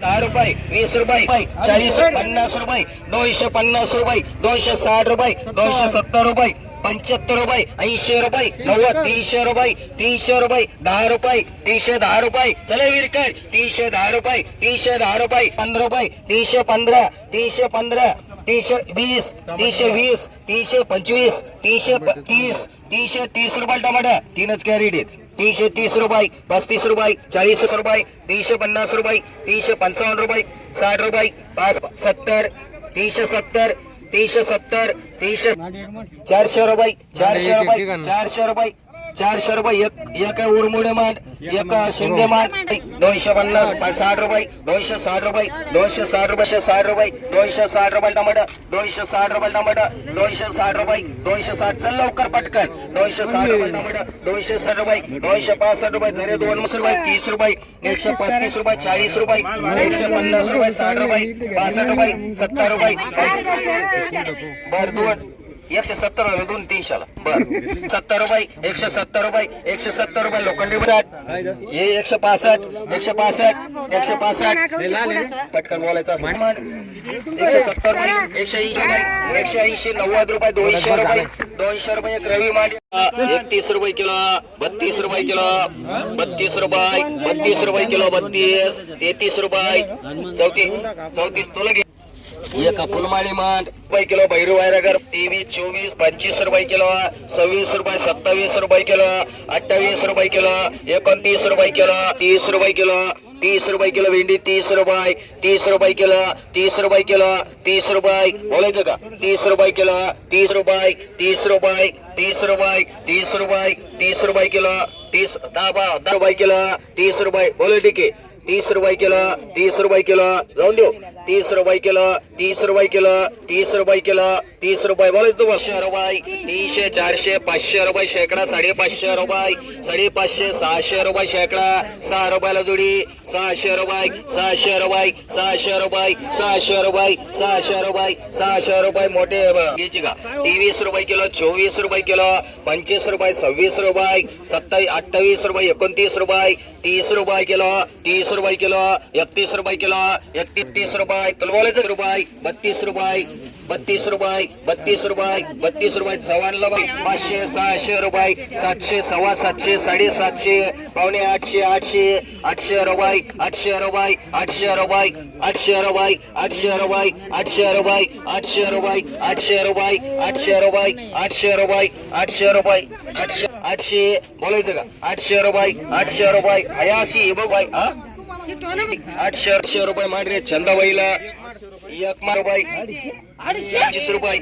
दहा रुपये वीस रुपये चाळीस पन्नास रुपये दोनशे पन्नास रुपये दोनशे साठ रुपये दोनशे सत्तर रुपये पंच्याहत्तर रुपये ऐंशी रुपये नव्वद तीनशे रुपये तीनशे रुपये दहा रुपये तीनशे दहा रुपये. चले विरकर तीनशे दहा रुपये तीनशे दहा रुपये पंधरा रुपये तीनशे पंधरा तीनशे पंधरा तीनशे वीस तीनशे वीस तीनशे पंचवीस तीनशे तीस तीनशे तीस रुपये टमाटा तीनच कॅरेट आहेत. तीनशे तीस रुपये पस्तीस रुपये चाळीस रुपये तीनशे पन्नास रुपये तीनशे पंचावन्न रुपये साठ रुपये पाच सत्तर तीनशे सत्तर तीनशे सत्तर तीनशे चारशे रुपये चारशे रुपये चारशे रुपये चारशे रुपये एक एक उरमुडे मांड एक शिंदे मांड दोनशे पन्नास साठ रुपये दोनशे साठ रुपये दोनशे साठ रुपये साठ रुपये दोनशे साठ रुपये टमाटा दोनशे साठ रुपये टमाटा दोनशे साठ रुपये दोनशे साठ चल लवकर पटकन. दोनशे साठ रुपये टमाटा दोनशे साठ रुपये दोनशे पासष्ट रुपये झरे दोन रुपये तीस रुपये एकशे पस्तीस रुपये चाळीस रुपये एकशे पन्नास रुपये साठ रुपये पासष्ट रुपये सत्तर रुपये. बर दोन. एकशे सत्तर रुपये दोन तीनशेला. बर. सत्तर रुपये एकशे सत्तर रुपये एकशे सत्तर रुपये लोखंडी साठ हे एकशे पासष्ट एकशे पासष्ट एकशे पासष्ट. पटकन बोलायचं एकशे सत्तर रुपये एकशे ऐंशी रुपये एकशे ऐंशी नव्वद रुपये दोनशे रुपये दोनशे रुपये एक रवी मांडी एकतीस रुपये किलो बत्तीस रुपये किलो बत्तीस रुपये बत्तीस रुपये किलो बत्तीस तेहतीस रुपये. चौतीस चौतीस तुला घे. एक फुलमाळी मांड रुपये किलो भैरू वायरागर तेवीस चोवीस पंचवीस रुपये किलो सव्वीस रुपये सत्तावीस रुपये किलो अठ्ठावीस रुपये किलो एकोणतीस रुपये किलो तीस रुपये किलो तीस रुपये किलो भेंडी तीस रुपये तीस रुपये किलो तीस रुपये किलो तीस रुपये बोलायचं का तीस रुपये किलो तीस रुपये तीस रुपये तीस रुपये तीस रुपये तीस रुपये किलो तीस दहा बा- दहा रुपये किलो तीस रुपये बोलू ठीक आहे तीस रुपये किलो तीस रुपये किलो जाऊन देऊ. तीस रुपये किलो तीस रुपये किलो तीस रुपये किलो तीस रुपये. बोला तू पाचशे रुपये. तीनशे चारशे पाचशे रुपये शेकडा साडेपाचशे रुपये. साडेपाचशे सहाशे रुपये शेकडा. सहा रुपयाला जोडी. सहाशे रुपये सहाशे रुपये सहाशे रुपये सहाशे रुपये सहाशे रुपये सहाशे रुपये मोठे घ्यायची का तेवीस रुपये किलो चोवीस रुपये किलो पंचवीस रुपये सव्वीस रुपये सत्तावीस अठ्ठावीस रुपये एकोणतीस रुपये तीस रुपये किलो तीस रुपये किलो एकतीस रुपये किलो एकतीस तीस रुपये तुला बोलायचं रुपये? बत्तीस रुपये. बत्तीस रुपये बत्तीस रुपये बत्तीस रुपये चव्हाणला बाई पाचशे सहाशे रुपये सातशे सव्वा सातशे साडेसातशे पावणे आठशे आठशे आठशे रुपये आठशे रुपये आठशे रुपये आठशे रुपये आठशे रुपये आठशे रुपये आठशे रुपये आठशे रुपये आठशे रुपये आठशे रुपये आठशे रुपये आठशे आठशे बोलायचं का आठशे रुपये आठशे रुपये हयाशी बघ बाई हा आठशे आठशे रुपये मांडरे चंदाबाईला एक मा रुपये पंचवीस रुपये.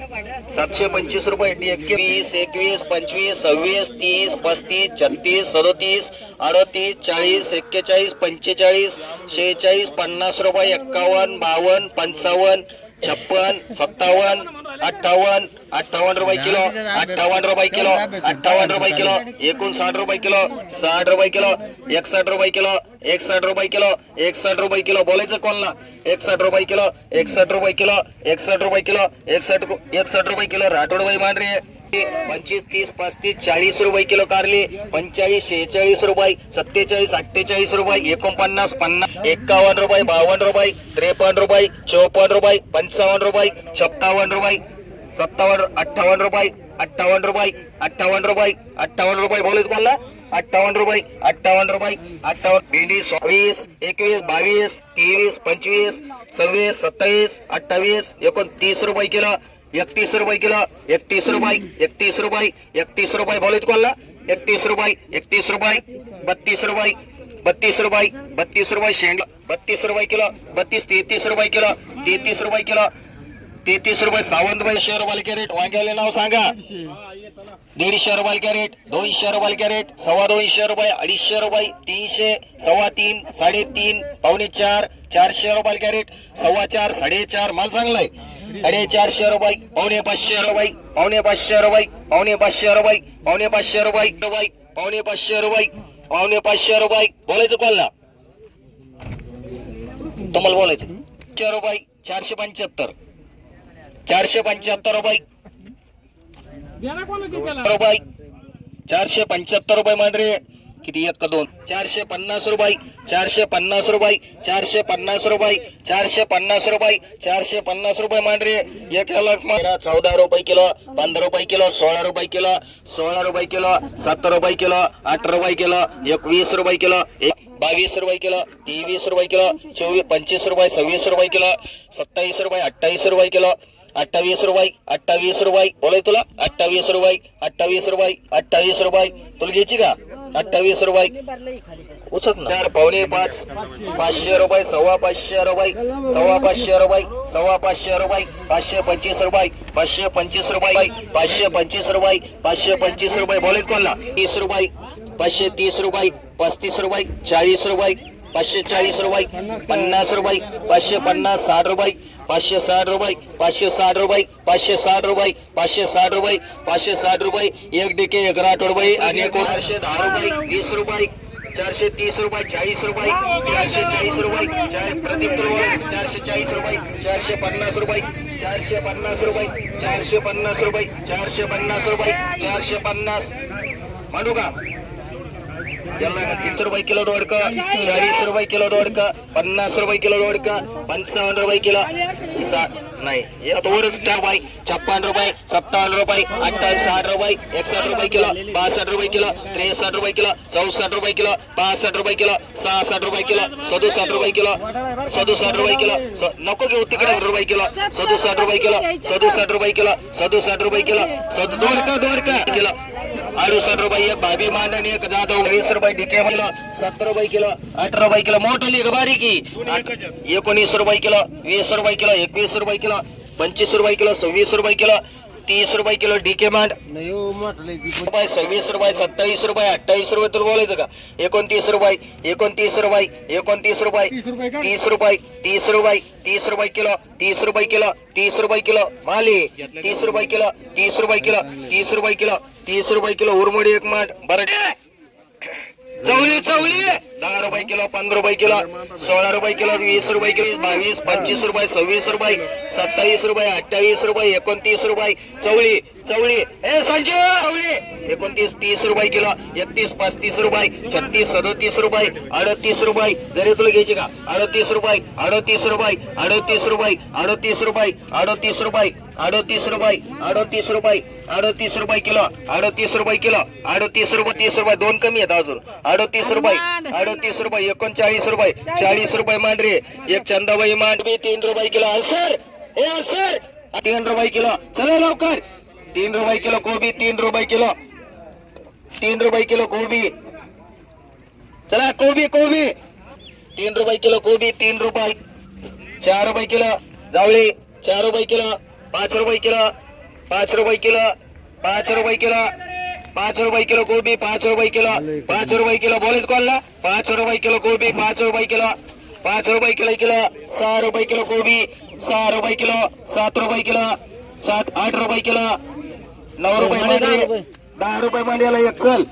सातशे पंचवीस रुपये. एकवीस एकवीस पंचवीस सव्वीस तीस पस्तीस छत्तीस सदोतीस अडतीस चाळीस एक्केचाळीस पंचेचाळीस शेहेचाळीस पन्नास रुपये एक्कावन्न बावन्न पंचावन्न छप्पन सत्तावन्न अठ्ठावन्न अठ्ठावन्न रुपये किलो अठ्ठावन्न रुपये किलो अठ्ठावन्न रुपये किलो एकोणसाठ रुपये किलो साठ रुपये किलो एकसष्ट रुपये किलो एकसष्ट रुपये किलो एकसष्ट रुपये किलो बोलायचं कोणला एकसष्ट रुपये किलो एकसष्ट रुपये किलो एकसष्ट रुपये किलो एकसष्ट रु- एकसष्ट रुपये किलो राठोड बाई मांडरे पंचवीस तीस पस्तीस चाळीस रुपये किलो कारले पंचाळीस शेहेचाळीस रुपये सत्तेचाळीस अठ्ठेचाळीस रुपये एकोणपन्नास पन्नास एकावन्न रुपये बावन्न रुपये त्रेपन्न रुपये चौपन्न रुपये पंचावन्न रुपये छप्पावन्न रुपये सत्तावन्न अठ्ठावन्न रुपये अठ्ठावन्न रुपये अठ्ठावन्न रुपये अठ्ठावन्न रुपये बोलायचं कोणला अठ्ठावन्न रुपये अठ्ठावन्न रुपये अठ्ठावन्न. भेंडी सव्वीस एकवीस बावीस तेवीस पंचवीस सव्वीस सत्तावीस अठ्ठावीस एकोणतीस रुपये किलो एकतीस रुपये किलो एकतीस रुपये एकतीस रुपये एकतीस रुपये बोलायचं कोणला एकतीस रुपये एकतीस रुपये बत्तीस रुपये बत्तीस रुपये बत्तीस रुपये शेंड बत्तीस रुपये किलो बत्तीस तेहतीस रुपये किलो तेहतीस रुपये किलो तेहतीस रुपये. सावंतबाई शेअर रुपये कॅरेट वांग्याले नाव सांगा. दीडशे रुपये कॅरेट दोनशे रुपये कॅरेट सव्वा दोनशे रुपये अडीचशे रुपये तीनशे सव्वा तीन साडेतीन पावणे चार चारशे रुपये कॅरेट सव्वा चार साडेचार. माल चांगलाय अडे चारशे रुपये पावणे पाचशे रुपये पावणे पाचशे रुपये पावणे पाचशे रुपये पावणे पाचशे रुपये रुपये पावणे पाचशे रुपये पावणे पाचशे रुपये. बोलायचं कोणला? तुम्हाला बोलायचं चारशे रुपये चारशे पंच्याहत्तर. चारशे पंच्याहत्तर रुपये रुपये चारशे पंच्याहत्तर रुपये मांडरे किती एक दोन चारशे पन्नास रुपये चारशे पन्नास रुपये चारशे पन्नास रुपये चारशे पन्नास रुपये चारशे पन्नास रुपये मांडरे एक लाख मांडरा चौदा रुपये किलो पंधरा रुपये किलो सोळा रुपये किलो सोळा रुपये किलो सत्तर रुपये किलो अठरा रुपये किलो एकवीस रुपये किलो एक बावीस रुपये किलो तेवीस रुपये किलो चोवीस पंचवीस रुपये सव्वीस रुपये किलो सत्तावीस रुपये अठ्ठावीस रुपये किलो अठ्ठावीस रुपये अठ्ठावीस रुपये. बोलाय तुला. अठ्ठावीस रुपये अठ्ठावीस रुपये अठ्ठावीस रुपये. तुला घ्यायची का? अठ्ठावीस रुपये. उचक ना. पावणे पाच. पाचशे रुपये सव्वा पाचशे रुपये सव्वा पाचशे रुपये सव्वा पाचशे रुपये पाचशे पंचवीस रुपये पाचशे पंचवीस रुपये पाचशे पंचवीस रुपये पाचशे पंचवीस रुपये. बोलत कोणला? तीस रुपये पाचशे तीस रुपये पस्तीस रुपये चाळीस रुपये पाचशे चाळीस रुपये पन्नास रुपये पाचशे पन्नास साठ रुपये पाचशे साठ रुपये पाचशे साठ रुपये पाचशे साठ रुपये पाचशे साठ रुपये पाचशे साठ रुपये एक डिके एक राठ रुपये आणि एक चारशे दहा रुपये वीस रुपये चारशे तीस रुपये चाळीस रुपये चारशे चाळीस रुपये चार प्रदीप रुपये चारशे चाळीस रुपये चारशे पन्नास रुपये चारशे पन्नास रुपये चारशे पन्नास रुपये चारशे पन्नास रुपये चारशे पन्नास. म्हणू का? तीनशे रुपये किलो दोडक चाळीस रुपये किलो दोडक पन्नास रुपये किलो दोडक पंचावन्न रुपये किलो साठ नाही आता रुपये छप्पन रुपये सत्तावन्न रुपये अठ्ठावीस साठ रुपये एकसष्ट रुपये किलो बासष्ट रुपये किलो त्रेसष्ट रुपये किलो चौसष्ट रुपये किलो पासष्ट रुपये किलो सहासष्ट रुपये किलो सदुसष्ट रुपये किलो सदुसष्ट रुपये किलो नको घेऊ तिकडे रुपये किलो सदुसष्ट रुपये किलो सदुसष्ट रुपये किलो सदुसष्ट रुपये किलो दोडका दोडका किलो अडुसष्ट रुपये एक भाभी मांडण एक जाधव वीस रुपये डिके किलो सत्तर रुपये किलो अठरा रुपये किलो मोठली का बारीकी. एकोणीस रुपये किलो वीस रुपये किलो एकवीस रुपये किलो पंचवीस रुपये किलो सव्वीस रुपये किलो तीस रुपये किलो डीके मांड. रुपये सव्वीस रुपये सत्तावीस रुपये अठ्ठावीस रुपये तुला बोलायचं का? एकोणतीस रुपये एकोणतीस रुपये एकोणतीस रुपये तीस रुपये तीस रुपये तीस रुपये किलो तीस रुपये किलो तीस रुपये किलो. माली तीस रुपये किलो तीस रुपये किलो तीस रुपये किलो तीस रुपये किलो उरमुडी एक माठ बरं. चवली चवली दहा रुपये किलो पंधरा रुपये किलो सोळा रुपये किलो वीस रुपये किलो बावीस पंचवीस रुपये सव्वीस रुपये सत्तावीस रुपये अठ्ठावीस रुपये एकोणतीस रुपये. चवळी चवळी ए संजय चवळी एकोणतीस तीस रुपये किलो एकतीस पस्तीस रुपये छत्तीस सदोतीस रुपये अडतीस रुपये जरी तुला घ्यायची का अडतीस रुपये अडतीस रुपये अडतीस रुपये अडतीस रुपये अडतीस रुपये अडतीस रुपये अडतीस रुपये अडतीस रुपये किलो अडतीस रुपये किलो अडतीस रुपये तीस रुपये दोन कमी आहेत अजून अडतीस रुपये अडतीस रुपये एकोणचाळीस रुपये चाळीस रुपये मांडरे एक चंदाबाई मांडवी तीन रुपये किलो सर ए सर तीन रुपये किलो चला लवकर तीन रुपये किलो कोबी तीन रुपये किलो. तीन रुपये किलो कोबी. चला कोबी कोबी. तीन रुपये किलो कोबी तीन रुपये. चार रुपये किलो जावळी चार रुपये किलो पाच रुपये किलो पाच रुपये किलो पाच रुपये किलो पाच रुपये किलो कोबी पाच रुपये किलो पाच रुपये किलो बोलेच कोणला? पाच रुपये किलो कोबी पाच रुपये किलो पाच रुपये किलो किलो सहा रुपये किलो कोबी सहा रुपये किलो सात रुपये किलो सात आठ रुपये किलो नऊ रुपये मध्ये दहा रुपये मध्ये एक चल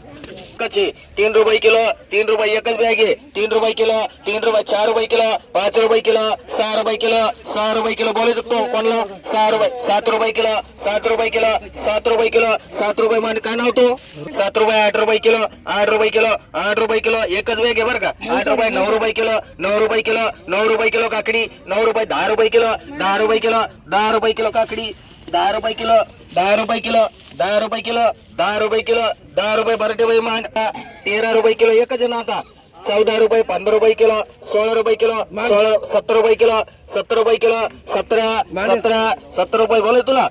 कच्चे तीन रुपये किलो तीन रुपये एकच बॅग आहे तीन रुपये किलो तीन रुपये चार रुपये किलो पाच रुपये किलो सहा रुपये किलो सहा रुपये किलो बोलू शकतो कोणला सहा रुपये सात रुपये किलो सात रुपये किलो सात रुपये किलो सात रुपये मान काय नाव तो सात रुपये आठ रुपये किलो आठ रुपये किलो आठ रुपये किलो एकच बॅग आहे बरं का आठ रुपये नऊ रुपये किलो नऊ रुपये किलो नऊ रुपये किलो काकडी नऊ रुपये दहा रुपये किलो दहा रुपये किलो दहा रुपये किलो काकडी दहा रुपये किलो दहा रुपये किलो दहा रुपये किलो दहा रुपये किलो दहा रुपये बरटे बाई मांड. तेरा रुपये किलो एकच ना आता. चौदा रुपये पंधरा रुपये किलो सोळा रुपये किलो सोळा सत्तर रुपये किलो सत्तर रुपये किलो सतरा सतरा सत्तर रुपये बोले तुला.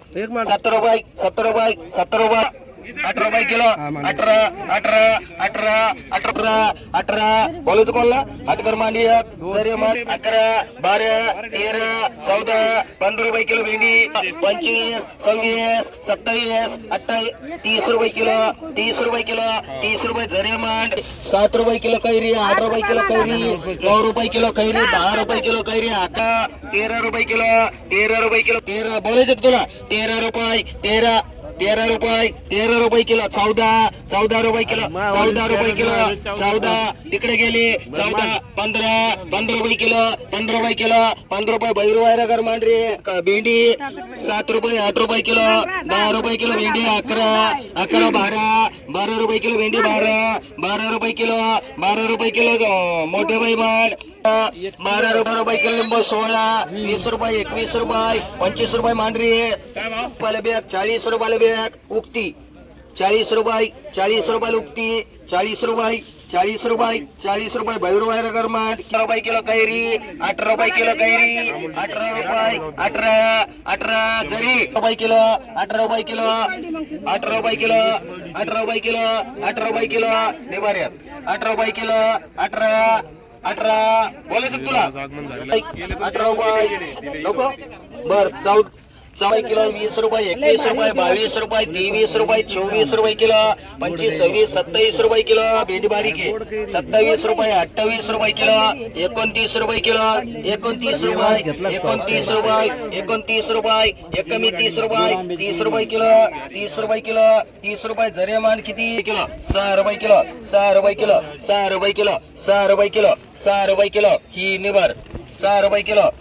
सत्तर रुपये सत्तर रुपये सत्तर रुपये. अठरा रुपये किलो अठरा अठरा अठरा अठरा अठरा. बोलतो कोणला? अठकर मांडी मग अकरा बारा तेरा चौदा पंधरा रुपये किलो भेंडी पंचवीस सव्वीस सत्तावीस अठ्ठावीस तीस रुपये किलो तीस रुपये किलो तीस रुपये जरी मांड. सात रुपये किलो कैरी आठ रुपये किलो कैरी नऊ रुपये किलो कैरी दहा रुपये किलो कैरी आता तेरा रुपये किलो तेरा रुपये किलो तेरा. बोलायचं तुला? तेरा रुपये तेरा. तेरा रुपये तेरा रुपये किलो चौदा चौदा रुपये किलो चौदा रुपये किलो चौदा. तिकडे गेले चौदा पंधरा पंधरा रुपये किलो पंधरा रुपये किलो पंधरा रुपये बैरू वायरागर मांडरी भेंडी सात रुपये आठ रुपये किलो दहा रुपये किलो भेंडी अकरा अकरा बारा बारा रुपये किलो भेंडी बारा बारा रुपये किलो बारा रुपये किलो मोठे बाई मांड बारा रुपये रुपये किलो सोळा वीस रुपये एकवीस रुपये पंचवीस रुपये मांडरी रुपयाला बॅग चाळीस रुपयाला बॅग उक्ती. चाळीस रुपये चाळीस रुपयाला उक्ती चाळीस रुपये चाळीस रुपये चाळीस रुपये गरमाट अठरा रुपये किलो कैरी अठरा रुपये किलो कैरी अठरा रुपये अठरा अठरा जरी. रुपये किलो अठरा रुपये किलो अठरा रुपये किलो अठरा रुपये किलो अठरा रुपये किलो निवार्या अठरा रुपये किलो अठरा अठरा. बोलायचं तुला? अठरा नको. बर चौदा चौदा किलो वीस रुपये एकवीस रुपये बावीस रुपये तेवीस रुपये चोवीस रुपये किलो पंचवीस सव्वीस सत्तावीस रुपये किलो भेंडी बारीक आहे सत्तावीस रुपये अठ्ठावीस रुपये किलो एकोणतीस रुपये किलो एकोणतीस रुपये एकोणतीस रुपये एकोणतीस रुपये एकमी तीस रुपये तीस रुपये किलो तीस रुपये किलो तीस रुपये जरेमान किती किलो सहा रुपये किलो सहा रुपये किलो सहा रुपये किलो सहा रुपये किलो सहा रुपये किलो ही निबर सहा रुपये किलो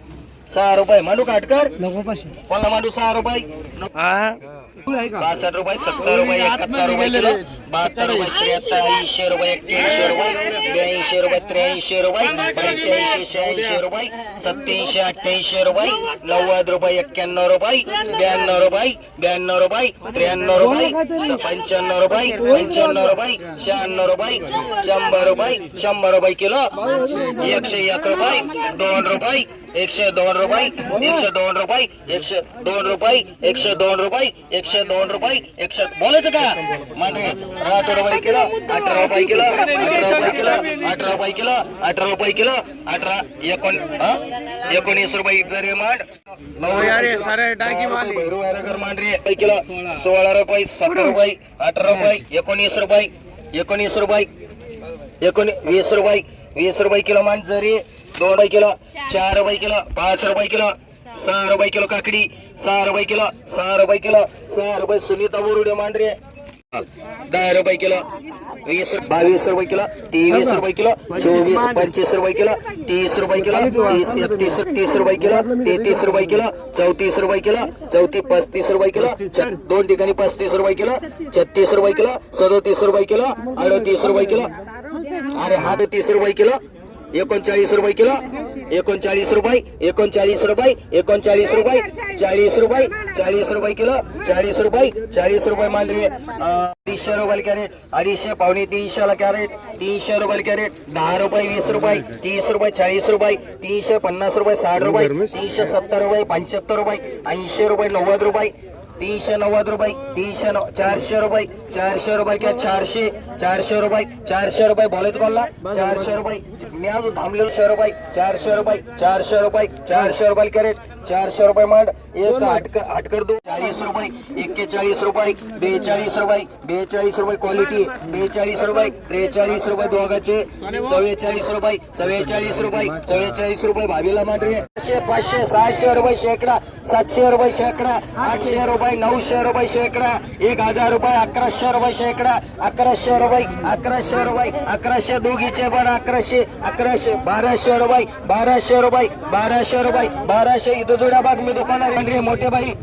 सहा रुपये. मांडू काटकर कोणाला मांडू सहा रुपये? बासष्ट रुपये सत्तर रुपये एकाहत्तर रुपये किलो. बहात्तर रुपये त्र्याहत्तर ऐंशी रुपये एक्क्याऐंशी रुपये ब्याऐंशी रुपये त्र्याऐंशी रुपये पंच्याऐंशी शहाऐंशी रुपये सत्याऐंशी अठ्ठ्याऐंशी रुपये नव्वद रुपये एक्क्याण्णव रुपये ब्याण्णव रुपये ब्याण्णव रुपये त्र्याण्णव रुपये पंच्याण्णव रुपये पंच्याण्णव रुपये शहाण्णव रुपये शंभर रुपये शंभर रुपये किलो. एकशे एक रुपये दोन रुपये एकशे दोन रुपये एकशे दोन रुपये एकशे दोन रुपये एकशे दोन रुपये एकशे दोन रुपये एकशे बोलायचं का? म्हणजे आठ रुपये किलो अठरा रुपये किलो अठरा रुपये किलो अठरा रुपये किलो अठरा रुपये किलो अठरा एकोण? एकोणीस रुपये जरी मांड. मांडरी किलो सोळा रुपये सतरा रुपये अठरा रुपये एकोणीस रुपये एकोणीस रुपये एकोणी वीस रुपये वीस रुपये किलो मान जरी. दोन रुपये किलो चार रुपये किलो पाच रुपये किलो सहा रुपये किलो काकडी सहा रुपये किलो सहा रुपये किलो सहा रुपये सुनीता बोरुडे मांडरे दहा रुपये किलो वीस बावीस रुपये किलो तेवीस रुपये किलो चोवीस पंचवीस रुपये किलो तीस रुपये किलो तीस एकतीस तीस रुपये किलो तेहतीस रुपये किलो चौतीस रुपये किलो चौतीस पस्तीस रुपये किलो दोन ठिकाणी पस्तीस रुपये किलो छत्तीस रुपये किलो सदोतीस रुपये किलो अडतीस रुपये किलो अरे हा तीस रुपये किलो एकोणचाळीस रुपये किलो एकोणचाळीस रुपये एकोणचाळीस रुपये एकोणचाळीस रुपये चाळीस रुपये चाळीस रुपये किलो चाळीस रुपये चाळीस रुपये मांजरे अडीचशे रुपये कॅरेट अडीचशे पावणे तीनशेला कॅरेट तीनशे रुपये कॅरेट दहा रुपये वीस रुपये तीस रुपये चाळीस रुपये तीनशे पन्नास रुपये साठ रुपये तीनशे सत्तर रुपये पंच्याहत्तर रुपये ऐंशी रुपये नव्वद रुपये तीनशे नव्वद रुपये तीनशे नव चारशे रुपये चारशे रुपये किंवा चारशे चारशे रुपये चारशे रुपये बोलायचं बोलला चारशे रुपये. मी अजून थांबलेलो शे रुपये चारशे रुपये चारशे रुपये चारशे रुपये कॅरेट. चारशे रुपये मांड एक हटक हटकर दो चाळीस रुपये एक्केचाळीस रुपये बेचाळीस रुपये बेचाळीस रुपये क्वालिटी बेचाळीस रुपये त्रेचाळीस रुपये दोघाचे चव्वेचाळीस रुपये चव्वेचाळीस रुपये चव्वेचाळीस रुपये भावीला मांडरे. पाचशे पाचशे सहाशे रुपये शेकडा सातशे रुपये शेकडा आठशे रुपये नऊशे रुपये शेकडा एक हजार रुपये अकराशे रुपये शेकडा अकराशे रुपये अकराशे रुपये अकराशे दोघीचे पण अकराशे अकराशे बाराशे रुपये बाराशे रुपये बाराशे रुपये बाराशे जोड्या बाग मी दुकानदार मोठे बाई